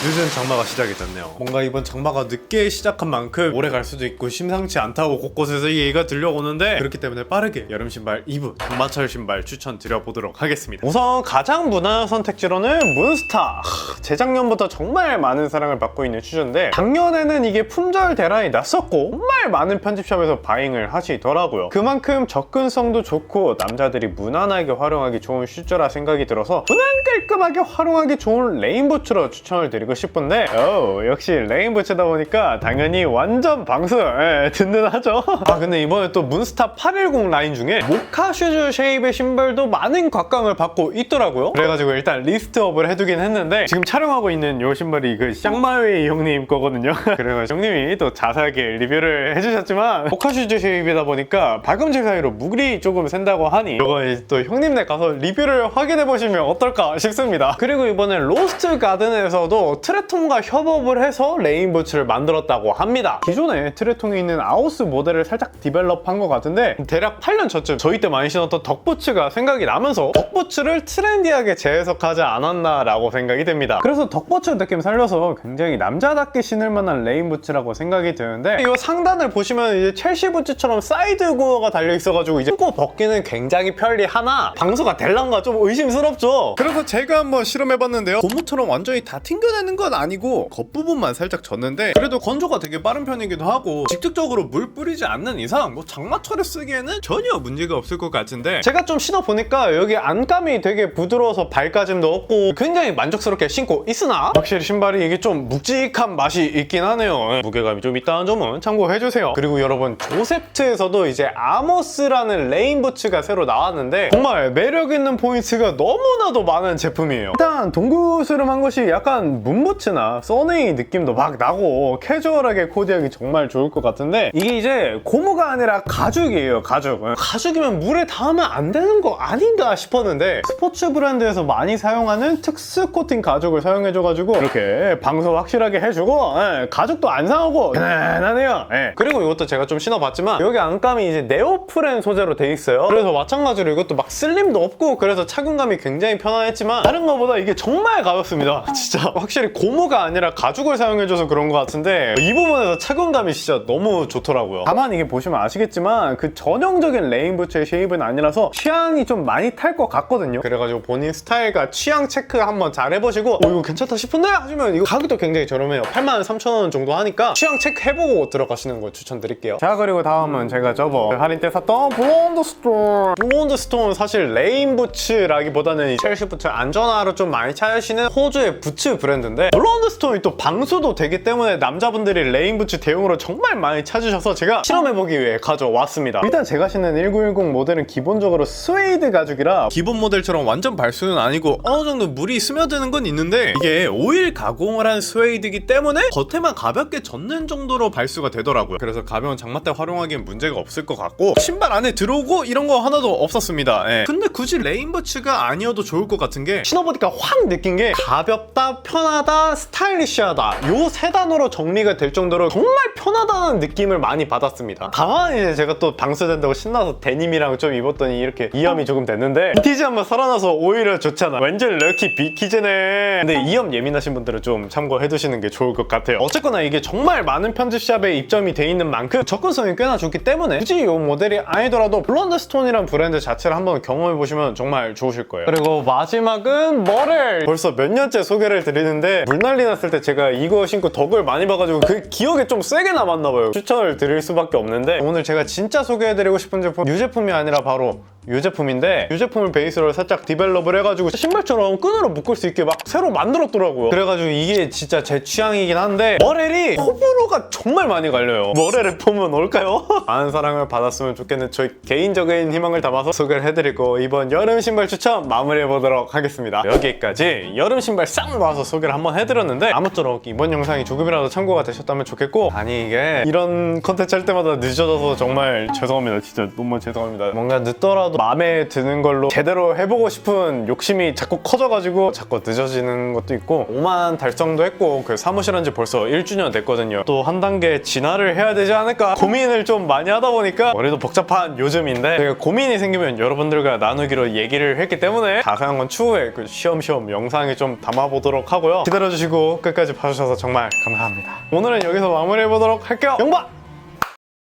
늦은 장마가 시작이 됐네요. 뭔가 이번 장마가 늦게 시작한 만큼 오래 갈 수도 있고 심상치 않다고 곳곳에서 이 얘기가 들려오는데 그렇기 때문에 빠르게 여름 신발 2부 장마철 신발 추천드려보도록 하겠습니다. 우선 가장 무난한 선택지로는 문스타. 하, 재작년부터 정말 많은 사랑을 받고 있는 슈즈인데 작년에는 이게 품절 대란이 났었고 정말 많은 편집샵에서 바잉을 하시더라고요. 그만큼 접근성도 좋고 남자들이 무난하게 활용하기 좋은 슈즈라 생각이 들어서 무난 깔끔하게 활용하기 좋은 레인부츠로 추천을 드리고 싶은데 오, 역시 레인 부츠다 보니까 당연히 완전 방수 예, 든든하죠. 아 근데 이번에 또 문스타 810 라인 중에 모카 슈즈 쉐입의 신발도 많은 곽광을 받고 있더라고요. 그래가지고 일단 리스트업을 해두긴 했는데 지금 촬영하고 있는 이 신발이 그 샹마웨이 형님 거거든요. 그래서 형님이 또 자세하게 리뷰를 해주셨지만 모카 슈즈 쉐입이다 보니까 발꿈치 사이로 무리 조금 샌다고 하니 이거 또 형님네 가서 리뷰를 확인해 보시면 어떨까 싶습니다. 그리고 이번에 로스트 가든에서도 트레통과 협업을 해서 레인부츠를 만들었다고 합니다. 기존에 트레통에 있는 아우스 모델을 살짝 디벨롭한 것 같은데 대략 8년 전쯤 저희 때 많이 신었던 덕부츠가 생각이 나면서 덕부츠를 트렌디하게 재해석하지 않았나라고 생각이 됩니다. 그래서 덕부츠 느낌 살려서 굉장히 남자답게 신을 만한 레인부츠라고 생각이 드는데 이 상단을 보시면 이제 첼시 부츠처럼 사이드 고어가 달려 있어가지고 이제 신고 벗기는 굉장히 편리하나 방수가 될란가 좀 의심스럽죠. 그래서 제가 한번 실험해봤는데요. 고무처럼 완전히 다 튕겨내는 건 아니고 겉부분만 살짝 졌는데 그래도 건조가 되게 빠른 편이기도 하고 직접적으로 물 뿌리지 않는 이상 뭐 장마철에 쓰기에는 전혀 문제가 없을 것 같은데 제가 좀 신어보니까 여기 안감이 되게 부드러워서 발가짐도 없고 굉장히 만족스럽게 신고 있으나 확실히 신발이 이게 좀 묵직한 맛이 있긴 하네요. 무게감이 좀 있다는 점은 참고해주세요. 그리고 여러분 조셉트에서도 이제 아모스라는 레인부츠가 새로 나왔는데 정말 매력 있는 포인트가 너무나도 많은 제품이에요. 일단 동구스름한 것이 약간 문 부츠나 써네이 느낌도 막 나고 캐주얼하게 코디하기 정말 좋을 것 같은데 이게 이제 고무가 아니라 가죽이에요 가죽 예. 가죽이면 물에 닿으면 안 되는 거 아닌가 싶었는데 스포츠 브랜드에서 많이 사용하는 특수 코팅 가죽을 사용해줘가지고 이렇게 방수 확실하게 해주고 예, 가죽도 안 상하고 편안하네요 예. 그리고 이것도 제가 좀 신어봤지만 여기 안감이 이제 네오프렌 소재로 돼 있어요 그래서 마찬가지로 이것도 막 슬림도 없고 그래서 착용감이 굉장히 편안했지만 다른 거보다 이게 정말 가볍습니다 진짜 확실히 고무가 아니라 가죽을 사용해줘서 그런 것 같은데 이 부분에서 착용감이 진짜 너무 좋더라고요. 다만 이게 보시면 아시겠지만 그 전형적인 레인부츠의 쉐입은 아니라서 취향이 좀 많이 탈 것 같거든요. 그래가지고 본인 스타일과 취향 체크 한번 잘 해보시고 어 이거 괜찮다 싶은데? 하시면 이거 가격도 굉장히 저렴해요. 83,000원 정도 하니까 취향 체크 해보고 들어가시는 걸 추천드릴게요. 자 그리고 다음은 제가 저번 할인 때 샀던 블론드 스톤. 블론드 스톤은 사실 레인 부츠라기보다는 이 첼시 부츠 안전화로 좀 많이 찾으시는 호주의 부츠 브랜드인데 블론드 스톤이 또 방수도 되기 때문에 남자분들이 레인 부츠 대용으로 정말 많이 찾으셔서 제가 실험해보기 위해 가져왔습니다 일단 제가 신는 1910 모델은 기본적으로 스웨이드 가죽이라 기본 모델처럼 완전 발수는 아니고 어느 정도 물이 스며드는 건 있는데 이게 오일 가공을 한 스웨이드이기 때문에 겉에만 가볍게 젖는 정도로 발수가 되더라고요. 그래서 가벼운 장마 때 활용하기엔 문제가 없을 것 같고 신발 안에 들어오고 이런 거 하나도 없었습니다. 예. 근데 굳이 레인버츠가 아니어도 좋을 것 같은 게 신어보니까 확 느낀 게 가볍다, 편하다, 스타일리시하다 요 세 단어로 정리가 될 정도로 정말 편하다는 느낌을 많이 받았습니다. 다만 이제 제가 또 방수된다고 신나서 데님이랑 좀 입었더니 이렇게 이염이 조금 됐는데 빈티지 한번 살아나서 오히려 좋잖아. 완전 럭키 비키즈네. 근데 이염 예민하신 분들은 좀 참고해 두시는 게 좋을 것 같아요. 어쨌거나 이게 정말 많은 편집샵에 입점이 돼 있는 만큼 접근성이 꽤나 좋기 때문에 굳이 이 모델이 아니더라도 블론드 스톤이란 브랜드 자체를 한번 경험해 보시면 정말 좋으실 거예요. 그리고 마지막은 머렐. 벌써 몇 년째 소개를 드리는데 물난리 났을 때 제가 이거 신고 덕을 많이 봐가지고 그 기억에 좀 세게 남았나 봐요. 추천을 드릴 수밖에 없는데 오늘 제가 진짜 소개해드리고 싶은 제품 이 제품이 아니라 바로 이 제품인데 이 제품을 베이스로 살짝 디벨롭을 해가지고 신발처럼 끈으로 묶을 수 있게 막 새로 만들었더라고요. 그래가지고 이게 진짜 제 취향이긴 한데 머렐이 호불호가 정말 많이 갈려요. 머렐의 폼은 뭘까요? 많은 사랑을 받았으면 좋겠는 저희 개인적인 희망을 담아서 소개를 해드리고 이번 여름 신발 추천 마무리해보도록 하겠습니다. 여기까지 여름 신발 싹 모아서 소개를 한번 해드렸는데 아무쪼록 이번 영상이 조금이라도 참고가 되셨다면 좋겠고 아니 이게 이런 컨텐츠 할 때마다 늦어져서 정말 죄송합니다. 진짜 너무 죄송합니다. 뭔가 늦더라도 마음에 드는 걸로 제대로 해보고 싶은 욕심이 자꾸 커져가지고 자꾸 늦어지는 것도 있고 5만 달성도 했고 그 사무실 한 지 벌써 1주년 됐거든요. 또 한 단계 진화를 해야 되지 않을까 고민을 좀 많이 하다 보니까 머리도 복잡한 요즘인데 제가 고민이 생기면 여러분들과 나누기로 얘기를 했기 때문에 자세한 건 추후에 그 쉬엄쉬엄 영상에 좀 담아보도록 하고요. 기다려주시고 끝까지 봐주셔서 정말 감사합니다. 오늘은 여기서 마무리해보도록 할게요. 영바!